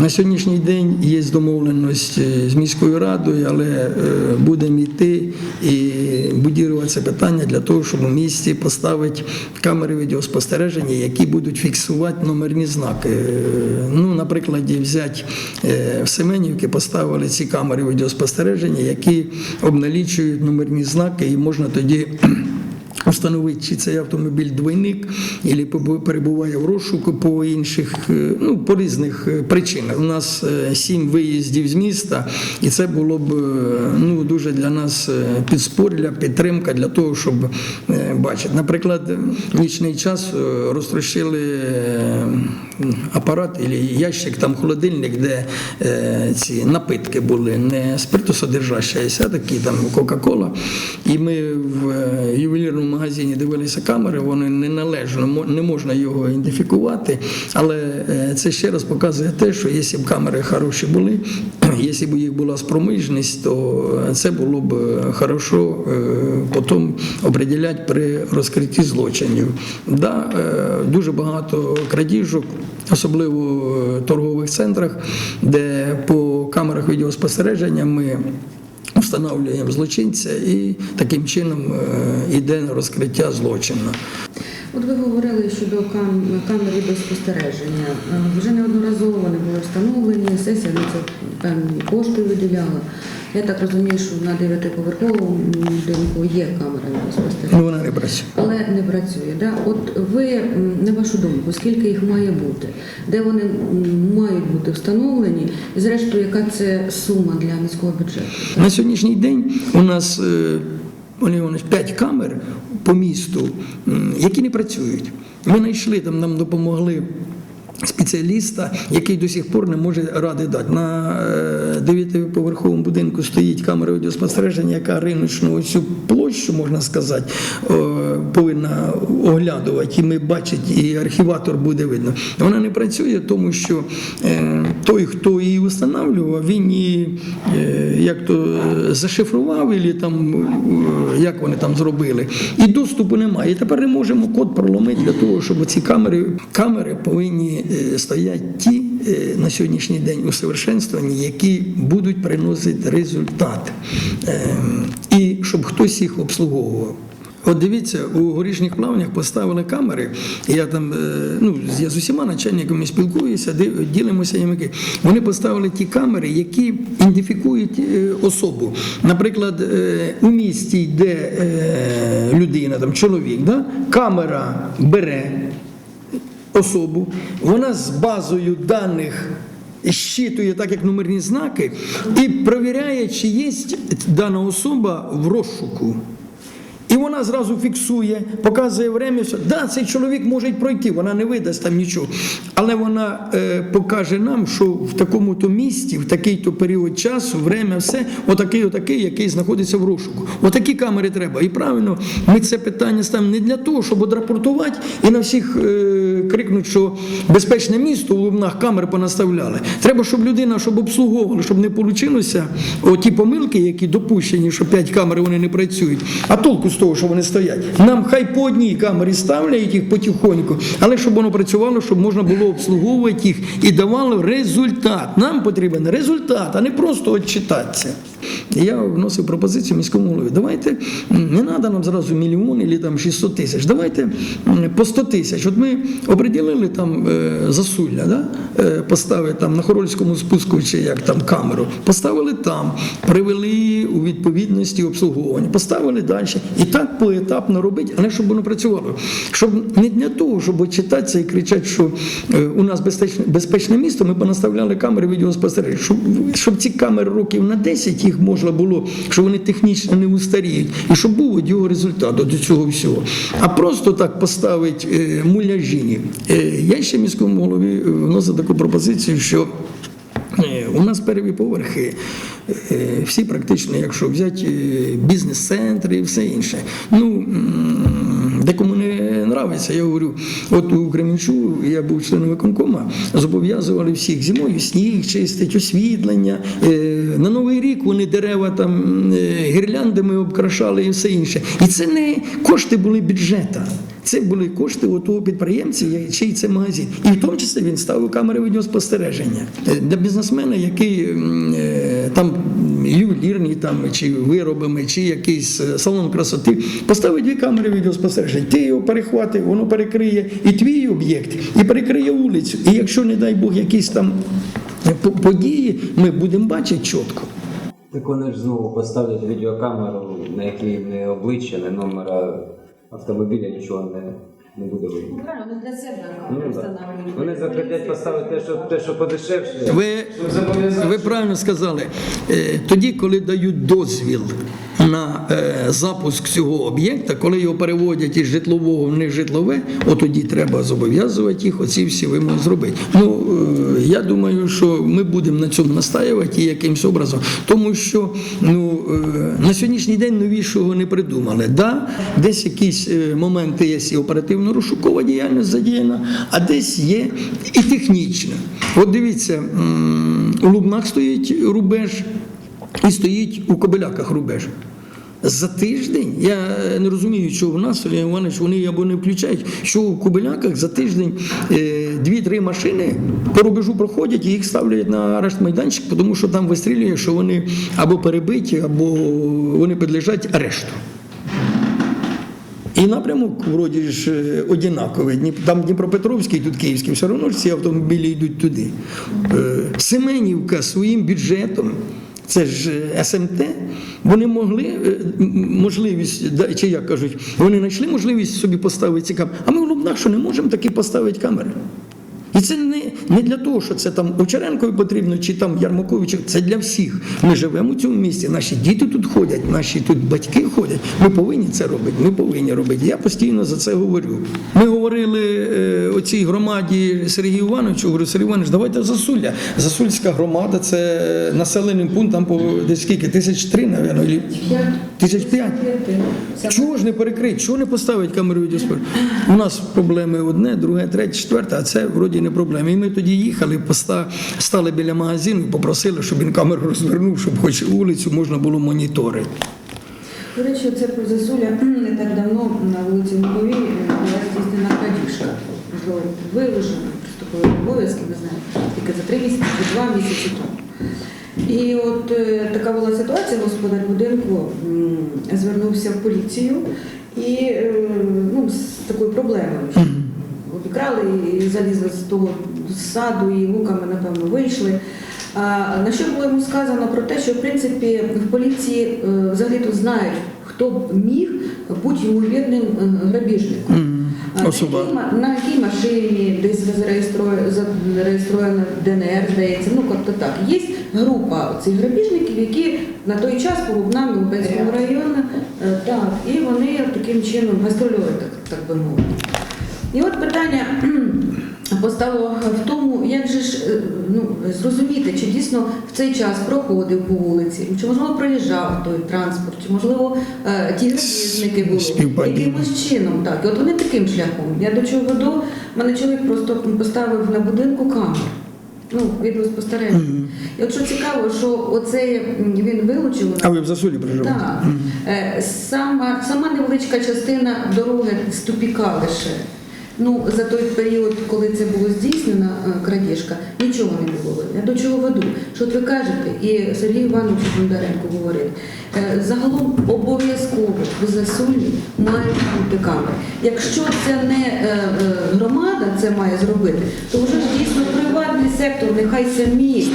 На сьогоднішній день є домовленість е, з міською радою, але е, будемо йти і будувати це питання для того, щоб у місті поставити камери відеоспостереження, які будуть фіксувати номерні знаки. Е, Ну, на прикладі взяти в Семенівці поставили ці камери відеоспостереження, які обналічують номерні знаки, і можна тоді. Установити, чи цей автомобіль двойник, або перебуває в розшуку по інших, е, ну по різних е, причинах. У нас е, сім виїздів з міста, і це було б ну дуже для нас підспорля, підтримка для того, щоб бачити. Наприклад, в нічний час розтрощили апарат або ящик, там холодильник, де ці напитки були не спиртосодержащі, а такі там Кока-Кола. І ми в ювелірному магазині дивилися камери, вони неналежно мо- не можна його ідентифікувати. Але е, це ще раз показує те, що якщо б камери хороші були, якщо б їх була спроміжність, то це було б е, хорошо е, потім определяти при розкритті злочинів. Да, е, дуже багато крадіжок, особливо в торгових центрах, де по камерах відеоспостереження ми встановлюємо злочинця і таким чином іде на розкриття злочину. От ви говорили щодо кам- камер відеоспостереження. Е, Вже неодноразово вони були встановлені, сесія на це певні кошти виділяла. Я так розумію, що на дев'ятиповерховому будинку є камера відеоспостереження. Ну, вона не працює. Але не працює. Да? От ви, на вашу думку, скільки їх має бути? Де вони мають бути встановлені? І зрештою, яка це сума для міського бюджету? На сьогоднішній день у нас е, 5 камер по місту, які не працюють. Ми знайшли там, нам допомогли. Спеціаліста, який до сих пор не може ради дати. На е, дев'ятиповерховому будинку стоїть камера відеоспостереження, яка риночну оцю площу, можна сказати, е, повинна оглядувати. І ми бачимо, і архіватор буде видно. Вона не працює, тому що е, той, хто її встановлював, він її е, як то е, зашифрував, або там, е, як вони там зробили, і доступу немає. І тепер не можемо код проломити для того, щоб ці камери, камери повинні е, стояти ті е, на сьогоднішній день усовершенствовані, які будуть приносити результат. Ем, І щоб хтось їх обслуговував. От дивіться, у горішніх плавнях поставили камери. Я там е, ну я з усіма начальниками спілкуюся, ділимося ямики. Вони поставили ті камери, які ідентифікують особу. Наприклад, у місті йде е, людина, там чоловік, да? камера бере особу, вона з базою даних. Щитує так, як номерні знаки, і провіряє, чи є дана особа в розшуку. Вона зразу фіксує, показує время, що да, цей чоловік може пройти, вона не видасть там нічого. Але вона е, покаже нам, що в такому-то місті, в такий-то період часу, время, все, отакий, отакий, який знаходиться в розшуку. Отакі камери треба. І правильно, ми це питання ставимо не для того, щоб одрапортувати і на всіх е, крикнути, що безпечне місто у Лубнах камери понаставляли. Треба, щоб людина, щоб обслуговувала, щоб не вийшло ті помилки, які допущені, що п'ять камер вони не працюють. А толку з того, що вони стоять. Нам хай по одній камері ставляють їх потихоньку, але щоб воно працювало, щоб можна було обслуговувати їх і давало результат. Нам потрібен результат, а не просто. І Я вносив пропозицію міському голові. Давайте не треба нам зразу мільйон або там 600 тисяч. Давайте по 100 тисяч. От ми оприділили там е, засулля, да? е, поставили там на Хорольському спуску чи як там камеру, поставили там, привели у відповідності обслуговування, поставили далі. І так поетапно робити, але щоб воно працювало. Щоб не для того, щоб отчитатися і кричати, що е, у нас безпечне, безпечне місто, ми понаставляли камери відеоспостереження. Щоб, щоб ці камери років на 10 їх можна було, щоб вони технічно не устаріють, і щоб був його результат до цього всього. А просто так поставити е, муляжі. Е, я ще міському голові вносив таку пропозицію, що У нас перві поверхи, е, всі практично, якщо взяти е, бізнес-центри і все інше. Ну, декому не нравиться, я говорю, от у Кременчу, я був членом виконкома, зобов'язували всіх зимою сніг чистить, освітлення. Е, На Новий рік вони дерева там е, гірляндами обкрашали і все інше. І це не кошти були бюджета. Це були кошти у того підприємця, чий це магазин. І в тому числі він ставив камери відеоспостереження. Е, Для бізнесмена, який е, там м, ювелірний там, чи виробами, чи якийсь е, салон красоти, поставить дві камери відеоспостереження. Ти його перехватив, воно перекриє і твій об'єкт, і перекриє вулицю. І якщо, не дай Бог, якісь там події, ми будемо бачити чітко. Так вони ж знову поставлять відеокамеру, на якій не обличчя, не номера автомобіля, нічого не, не буде видно. Правильно, для себе Ну, да. Вони захотять поставити те, що, те, що подешевше. Ви, ви правильно сказали. Е, Тоді, коли дають дозвіл на е, запуск цього об'єкта, коли його переводять із житлового в нежитлове, от тоді треба зобов'язувати їх оці всі вимоги зробити. Ну е, я думаю, що ми будемо на цьому настаювати і якимось образом, тому що ну е, на сьогоднішній день новішого не придумали. Да, десь якісь моменти є і оперативно-розшукова діяльність задіяна, а десь є і технічна. От дивіться, у Лубнах стоїть рубеж і стоїть у Кобиляках рубеж. За тиждень я не розумію, що в нас Сергій Іванович вони або не включають, що у Кобиляках за тиждень е, дві-три машини по рубежу проходять і їх ставлять на арешт майданчик, тому що там вистрілює, що вони або перебиті, або вони підлежать арешту. І напрямок вроді ж е, однаковий. Там Дніпропетровський, тут Київський, все одно ж ці автомобілі йдуть туди. Е, Семенівка своїм бюджетом. Це ж е, СМТ, вони могли е, можливість, чи як кажуть, вони знайшли можливість собі поставити ці камери. А ми в Лубнах що не можемо таки поставити камери. І це не, не для того, що це там Овчаренкові потрібно, чи там Ярмаковичу, це для всіх. Ми живемо у цьому місті, наші діти тут ходять, наші тут батьки ходять. Ми повинні це робити. Ми повинні робити. Я постійно за це говорю. Ми говорили е, цій громаді Сергію Івановичу, говорю, Сергій Іванович, давайте Засулля. Засульська громада це населений пункт, там по десь скільки, тисяч три, мабуть, тисяч п'ять. Чого ж не перекрити? Чого не поставити камеру відеоспостереження? У нас проблеми одне, друге, третє, четверте, а це вроді не проблеми. І ми тоді їхали, стали біля магазину і попросили, щоб він камеру розвернув, щоб хоч вулицю можна було моніторити. До речі, це про Зазуля не так давно на вулиці Луговій була здійснена крадіжка. Можливо, ви вже приступили до обов'язки, не знаю, тільки за три місяці, чи два місяці тому. І от е, така була ситуація, господар будинку звернувся в поліцію і е, ну, з такою проблемою. Обікрали і залізли з того саду, і луками, напевно, вийшли. А, на що було йому сказано про те, що в принципі в поліції е, взагалі то знають, хто б міг бути ймовірним е, грабіжником. А Особа. На, якій, на якій машині десь зареєстровано ДНР, здається, ну тобто так. Є група цих грабіжників, які на той час по Лубнам Лубенського району, е, так, і вони таким чином гастролюють, так, так би мовити. І от питання постало в тому, як же ж е, ну, зрозуміти, чи дійсно в цей час проходив по вулиці, чи можливо проїжджав той транспорт, чи можливо е, ті грабіжники були якимось чином. Так, і от вони таким шляхом. Я до чого веду, мене чоловік просто поставив на будинку камеру. Ну, відеоспостереження. І от що цікаво, що оце він вилучив. А ви в засулі проживаєте? Так. Е, Сама, сама невеличка частина дороги з тупіка лише. Ну, за той період, коли це було здійснена е, крадіжка, нічого не було видно. Я до чого веду? Що от ви кажете, і Сергій Іванович Бондаренко говорить, е, загалом обов'язково в засулі мають бути камери. Якщо це не е, громада це має зробити, то вже ж дійсно приватний сектор, нехай самі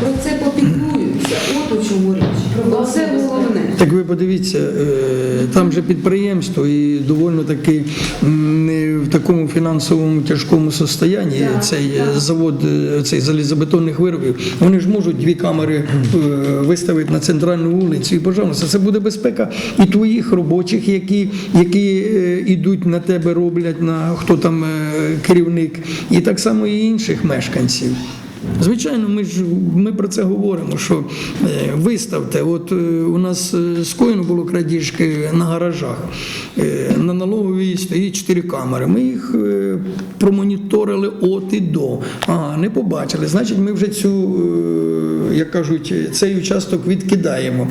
про це попіклуються. От у чому річ. Це головне. Так ви подивіться, там же підприємство і доволі таки в такому фінансовому тяжкому состоянні цей е, завод е, цей залізобетонних виробів. Вони ж можуть дві камери е, виставити на центральну вулицю. І пожалуйста, це буде безпека і твоїх робочих, які, які йдуть ідуть на тебе, роблять на хто там е, керівник, і так само і інших мешканців. Звичайно, ми ж ми про це говоримо, що е, виставте, от е, у нас е, скоєно було крадіжки на гаражах. На налоговій стоїть чотири камери. Ми їх промоніторили от і до. Ага, не побачили. Значить, ми вже цю, як кажуть, цей участок відкидаємо.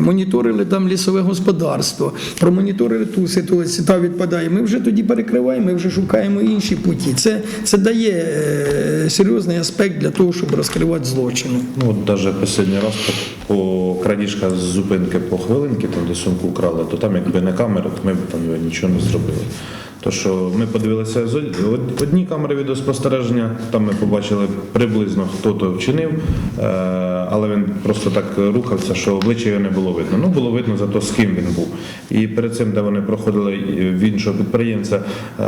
Моніторили там лісове господарство, промоніторили ту ситуацію, та відпадає. Ми вже тоді перекриваємо, ми вже шукаємо інші путі. Це, це дає серйозний аспект для того, щоб розкривати злочини. Ну, навіть останній раз по, крадіжка з зупинки по хвилинки, там де сумку вкрали, то там якби не камера, то ми б там нічого не зробили. То що ми подивилися з од- од- одні камери відеоспостереження, там ми побачили приблизно хто то вчинив, е, але він просто так рухався, що обличчя його не було видно. Ну було видно зато з ким він був. І перед цим, де вони проходили в іншого підприємця е,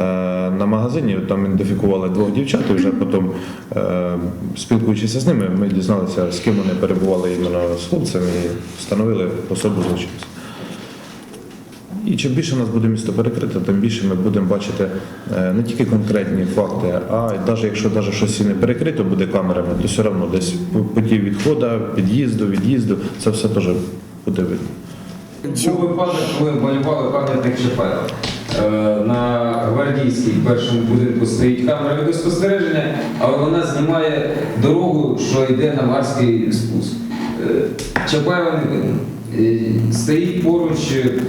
на магазині, там ідентифікували двох дівчат, і вже потім, е, спілкуючися з ними, ми дізналися, з ким вони перебували іменно з хлопцем і встановили особу злочинця. І чим більше у нас буде місто перекрите, тим більше ми будемо бачити е, не тільки конкретні факти, а навіть якщо навіть щось і не перекрито буде камерами, то все одно десь путі відходу, під'їзду, від'їзду, це все теж буде видно. Був випадок, коли малювали пам'ятник Чапаєва. Е, На гвардійській першому будинку стоїть камера відеоспостереження, але вона знімає дорогу, що йде на Марський спуск. Е, Чапаєва не видно. Е, Стоїть поруч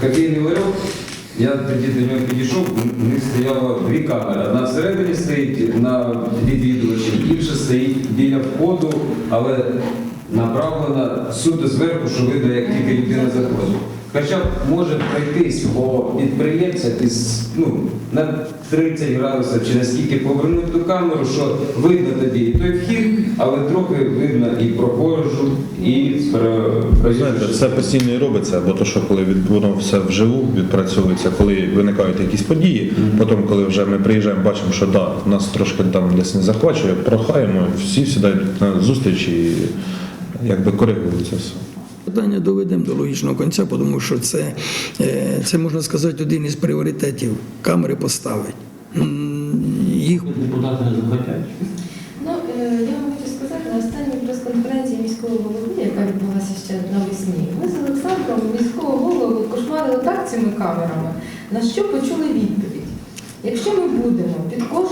кофейний ларьок. Я тоді до нього підійшов, у них стояло дві камери. Одна всередині стоїть на відвідувачі, інша стоїть біля входу, але направлена суто зверху, що видно, як тільки людина заходить. Хоча б може пройтись по підприємця із ну, на 30 градусів чи наскільки повернути ту камеру, що видно тоді і той вхід, але трохи видно і прохожу, і знаєте, це постійно і робиться, бо то, що коли воно все вживу відпрацьовується, коли виникають якісь події, потім, коли вже ми приїжджаємо, бачимо, що да, нас трошки там десь не захвачує, прохаємо, всі сідають на зустріч і якби коригується все. Питання доведемо до логічного кінця, тому що це, е, це можна сказати, один із пріоритетів камери поставить. Їх Депутати не захотять. Ну, е, я вам хочу сказати, на останній прес-конференції міського голови, яка відбулася ще навесні, ми з Олександром міського голову кошмарили так цими камерами, на що почули відповідь. Якщо ми будемо під кожного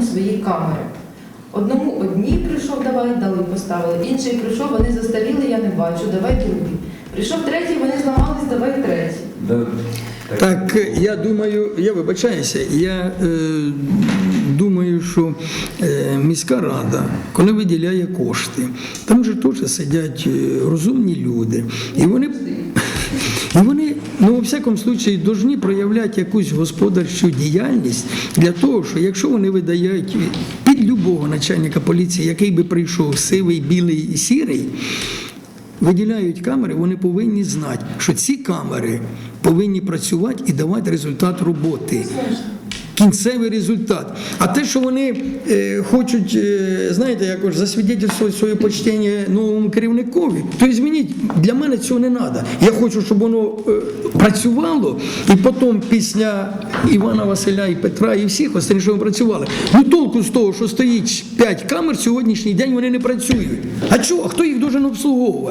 і свої камери. Одному одні прийшов, давай, дали, поставили. Інший прийшов, вони застаріли, я не бачу, давай другий. Прийшов третій, вони зламались, давай третій. Так, я думаю, я вибачаюся, я е, думаю, що е, міська рада, коли виділяє кошти, там же теж сидять е, розумні люди. І вони, і вони ну, у всякому случаї, повинні проявляти якусь господарчу діяльність для того, що якщо вони видають під любого начальника поліції, який би прийшов сивий, білий і сірий, виділяють камери, вони повинні знати, що ці камери повинні працювати і давати результат роботи. Кінцевий результат. А те, що вони е, хочуть, е, знаєте, якось засвідчити своє почтення новому керівникові, то змініть, для мене цього не треба. Я хочу, щоб воно е, працювало, і потім після Івана Василя і Петра і всіх останніх, що ми працювали. Ну толку з того, що стоїть 5 камер, сьогоднішній день вони не працюють. А чого? А хто їх должен обслуговувати?